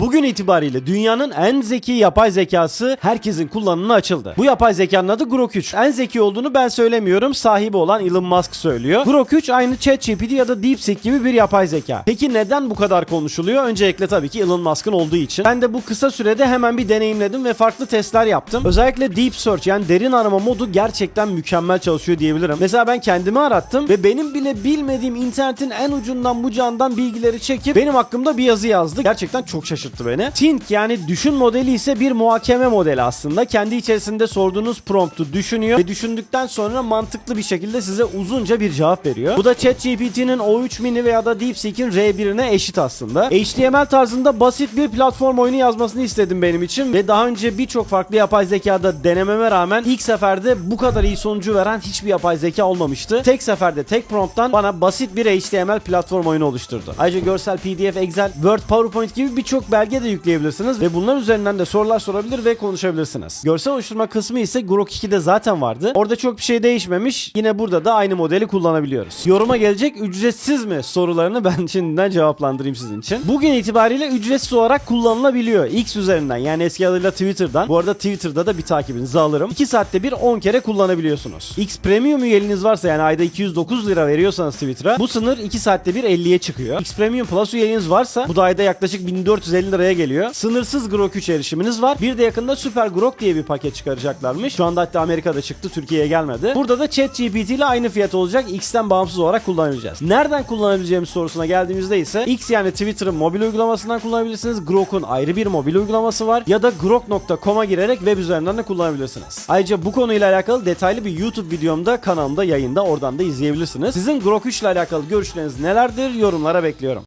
Bugün itibariyle dünyanın en zeki yapay zekası herkesin kullanımına açıldı. Bu yapay zekanın adı Grok 3. En zeki olduğunu ben söylemiyorum, sahibi olan Elon Musk söylüyor. Grok 3 aynı ChatGPT ya da DeepSeek gibi bir yapay zeka. Peki neden bu kadar konuşuluyor? Öncelikle tabii ki Elon Musk'ın olduğu için. Ben de bu kısa sürede hemen bir deneyimledim ve farklı testler yaptım. Özellikle Deep Search yani derin arama modu gerçekten mükemmel çalışıyor diyebilirim. Mesela ben kendimi arattım ve benim bile bilmediğim internetin en ucundan bucağından bilgileri çekip benim hakkımda bir yazı yazdı. Gerçekten çok şaşırttı beni. Think yani düşün modeli ise bir muhakeme modeli aslında. Kendi içerisinde sorduğunuz promptu düşünüyor ve düşündükten sonra mantıklı bir şekilde size uzunca bir cevap veriyor. Bu da ChatGPT'nin O3 mini veya da DeepSeek'in R1'ine eşit aslında. HTML tarzında basit bir platform oyunu yazmasını istedim benim için ve daha önce birçok farklı yapay zekada denememe rağmen ilk seferde bu kadar iyi sonucu veren hiçbir yapay zeka olmamıştı. Tek seferde tek prompttan bana basit bir HTML platform oyunu oluşturdu. Ayrıca görsel PDF, Excel, Word, PowerPoint gibi birçok belge de yükleyebilirsiniz ve bunlar üzerinden de sorular sorabilir ve konuşabilirsiniz. Görsel oluşturma kısmı ise Grok 2'de zaten vardı. Orada çok bir şey değişmemiş. Yine burada da aynı modeli kullanabiliyoruz. Yoruma gelecek ücretsiz mi sorularını ben şimdiden cevaplandırayım sizin için. Bugün itibariyle ücretsiz olarak kullanılabiliyor. X üzerinden yani eski adıyla Twitter'dan. Bu arada Twitter'da da bir takibinizi alırım. 2 saatte bir 10 kere kullanabiliyorsunuz. X Premium üyeliğiniz varsa yani ayda 209 lira veriyorsanız Twitter'a bu sınır 2 saatte bir 50'ye çıkıyor. X Premium Plus üyeliğiniz varsa bu da ayda yaklaşık 1450 liraya geliyor. Sınırsız Grok 3 erişiminiz var. Bir de yakında Super Grok diye bir paket çıkaracaklarmış. Şu anda hatta Amerika'da çıktı, Türkiye'ye gelmedi. Burada da ChatGPT ile aynı fiyat olacak. X'ten bağımsız olarak kullanabileceğiz. Nereden kullanabileceğimiz sorusuna geldiğimizde ise X yani Twitter'ın mobil uygulamasından kullanabilirsiniz. Grok'un ayrı bir mobil uygulaması var. Ya da grok.com'a girerek web üzerinden de kullanabilirsiniz. Ayrıca bu konuyla alakalı detaylı bir YouTube videomda kanalımda yayında oradan da izleyebilirsiniz. Sizin Grok 3 ile alakalı görüşleriniz nelerdir? Yorumlara bekliyorum.